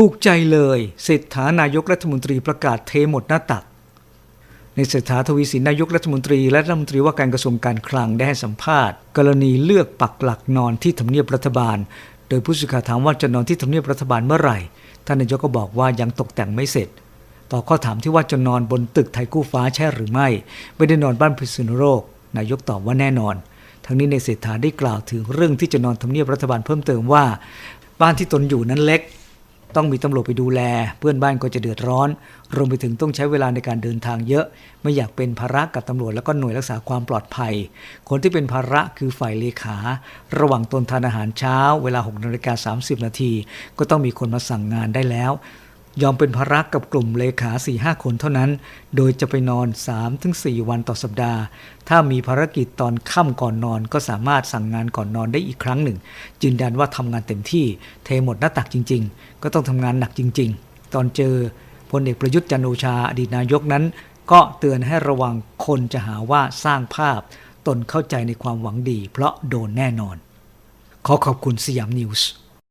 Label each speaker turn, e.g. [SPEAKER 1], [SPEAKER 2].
[SPEAKER 1] ถูกใจเลยเศรษฐานายกรัฐมนตรีประกาศเทหมดหน้าตัก ในเศรษฐาทวีสินนายกรัฐมนตรีและรัฐมนตรีว่าการกระทรวงการคลังได้ให้สัมภาษณ์ กรณีเลือกปักหลักนอนที่ทำเนียบรัฐบาล โดยผู้สื่อข่าวถามว่าจะนอนที่ทำเนียบรัฐบาลเมื่อไหร่ท่านนายกก็บอกว่ายังตกแต่งไม่เสร็จ ต่อข้อถามที่ว่าจะนอนบนตึกไทยกู้ฟ้าใช่หรือไม่ ไม่ได้นอนบ้านพิษณุโลกนายกตอบว่าแน่นอน ทั้งนี้ในเศรษฐาได้กล่าวถึงเรื่องที่จะนอนทำเนียบรัฐบาลเพิ่มเติมว่า บ้านที่ตนอยู่นั้นเล็ก ต้องมีตำรวจไปดูแล เพื่อนบ้านก็จะเดือดร้อน รวมไปถึงต้องใช้เวลาในการเดินทางเยอะ ไม่อยากเป็นภาระกับตำรวจแล้วก็หน่วยรักษาความปลอดภัย คนที่เป็นภาระคือฝ่ายเลขา ระหว่างตนทานอาหารเช้า เวลา6นาฬิกา30 นาที ก็ต้องมีคนมาสั่งงานได้แล้ว ยอมเป็นภาระกับกลุ่มเลขา4-5หคนเท่านั้น โดยจะไปนอน 3-4 วันต่อสัปดาห์ ถ้ามีภารกิจตอนค่ำก่อนนอน ก็สามารถสั่งงานก่อนนอนได้อีกครั้งหนึ่งยืนยันว่าทำงานเต็มที่เทหมดหน้าตักจริง ๆ ก็ต้องทำงานหนักจริง ๆ ตอนเจอพลเอกประยุทธ์จันโอชาอดีตนายกนั้น ก็เตือนให้ระวังคนจะหาว่าสร้างภาพ ตนเข้าใจในความหวังดี เพราะโดนแน่นอน ขอขอบคุณสยามนิวส์